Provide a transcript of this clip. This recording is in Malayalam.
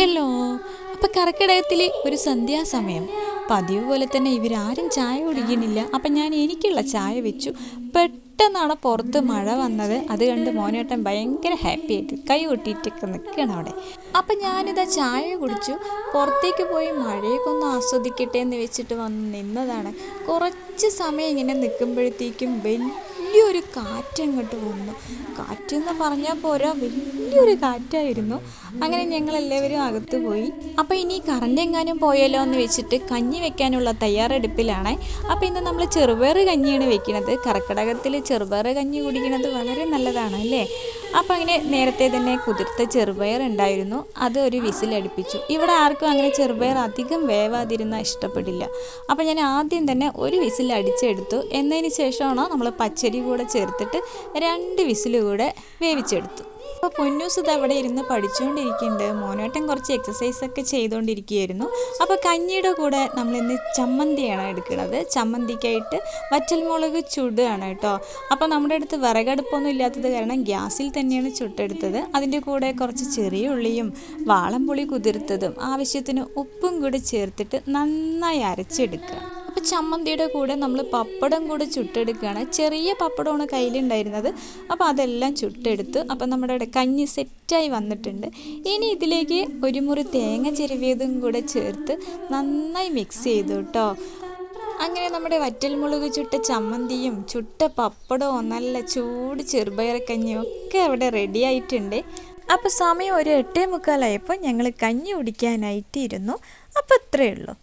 ഹലോ അപ്പം കർക്കിടകത്തിലെ ഒരു സന്ധ്യാസമയം. പതിവ് പോലെ തന്നെ ഇവരാരും ചായ കുടിക്കുന്നില്ല. അപ്പം ഞാൻ എനിക്കുള്ള ചായ വെച്ചു. പെട്ടെന്നാണ് പുറത്ത് മഴ വന്നത്. അത് കണ്ട് മോനേട്ടൻ ഭയങ്കര ഹാപ്പി ആയിട്ട് കൈ കൊട്ടിയിട്ടൊക്കെ നിൽക്കണം അവിടെ. അപ്പം ഞാനിതാ ചായ കുടിച്ചു. പുറത്തേക്ക് പോയി മഴയൊക്കെ ഒന്ന് ആസ്വദിക്കട്ടെ എന്ന് വെച്ചിട്ട് വന്ന് നിന്നതാണ്. കുറച്ച് സമയം ഇങ്ങനെ നിൽക്കുമ്പോഴത്തേക്കും വലിയൊരു കാറ്റ് അങ്ങോട്ട് വന്നു. കാറ്റെന്ന് പറഞ്ഞാൽ പോരാ വലിയൊരു കാറ്റായിരുന്നു. അങ്ങനെ ഞങ്ങൾ എല്ലാവരും അകത്ത് പോയി. അപ്പോൾ ഇനി കറണ്ട് എങ്ങാനും പോയാലോ എന്ന് വെച്ചിട്ട് കഞ്ഞി വെക്കാനുള്ള തയ്യാറെടുപ്പിലാണ്. അപ്പോൾ ഇന്ന് നമ്മൾ ചെറുപയർ കഞ്ഞിയാണ് വെക്കുന്നത് കർക്കിടകത്തിൽ ചെറുപയർ കഞ്ഞി കുടിക്കുന്നത് വളരെ നല്ലതാണ് അല്ലേ? അപ്പോൾ അങ്ങനെ നേരത്തെ തന്നെ കുതിർത്ത ചെറുപയർ ഉണ്ടായിരുന്നു. അത് ഒരു വിസിലടുപ്പിച്ചു ഇവിടെ ആർക്കും അങ്ങനെ ചെറുപയർ അധികം വേവാതിരുന്ന ഇഷ്ടപ്പെടില്ല. അപ്പോൾ ഞാൻ ആദ്യം തന്നെ ഒരു വിസിൽ അടിച്ചെടുത്തു. എന്നതിന് ശേഷമാണ് നമ്മൾ പച്ചരി കൂടെ ചേർത്തിട്ട് രണ്ട് വിസിൽ കൂടെ വേവിച്ചെടുത്തു. അപ്പോൾ പൊന്നൂസ് ഇത് അവിടെ ഇരുന്ന് പഠിച്ചുകൊണ്ടിരിക്കുന്നുണ്ട്. മോനോട്ടൻ കുറച്ച് എക്സസൈസ് ഒക്കെ ചെയ്തുകൊണ്ടിരിക്കുകയായിരുന്നു. അപ്പോൾ കഞ്ഞിയുടെ കൂടെ നമ്മളിന്ന് ചമ്മന്തിയാണ് എടുക്കുന്നത്. ചമ്മന്തിക്കായിട്ട് വറ്റൽമുളക് ചുടുകയാണ് കേട്ടോ. അപ്പോൾ നമ്മുടെ അടുത്ത് വിറകടുപ്പൊന്നും ഇല്ലാത്തത് കാരണം ഗ്യാസിൽ തന്നെയാണ് ചുട്ടെടുത്തത്. അതിന്റെ കൂടെ കുറച്ച് ചെറിയ ഉള്ളിയും വാളംപുളി കുതിർത്തതും ആവശ്യത്തിന് ഉപ്പും കൂടി ചേർത്തിട്ട് നന്നായി അരച്ചെടുക്കുക. അപ്പോൾ ചമ്മന്തിയുടെ കൂടെ നമ്മൾ പപ്പടം കൂടെ ചുട്ടെടുക്കുകയാണ്. ചെറിയ പപ്പടമാണ് കയ്യിലുണ്ടായിരുന്നത്. അപ്പോൾ അതെല്ലാം ചുട്ടെടുത്ത്. അപ്പോൾ നമ്മുടെ കഞ്ഞി സെറ്റായി വന്നിട്ടുണ്ട്. ഇനി ഇതിലേക്ക് ഒരു മുറി തേങ്ങ ചെരുവിയതും കൂടെ ചേർത്ത് നന്നായി മിക്സ് ചെയ്തു കേട്ടോ അങ്ങനെ നമ്മുടെ വറ്റൽമുളക് ചുട്ട ചമ്മന്തിയും ചുട്ട പപ്പടവും നല്ല ചൂട് ചെറുപയറക്കഞ്ഞിയും ഒക്കെ അവിടെ റെഡി ആയിട്ടുണ്ട്. അപ്പോൾ സമയം ഒരു എട്ടേ മുക്കാലായപ്പോൾ ഞങ്ങൾ കഞ്ഞി കുടിക്കാനായിട്ട് ഇരുന്നു അപ്പോൾ അത്രയേ ഉള്ളൂ.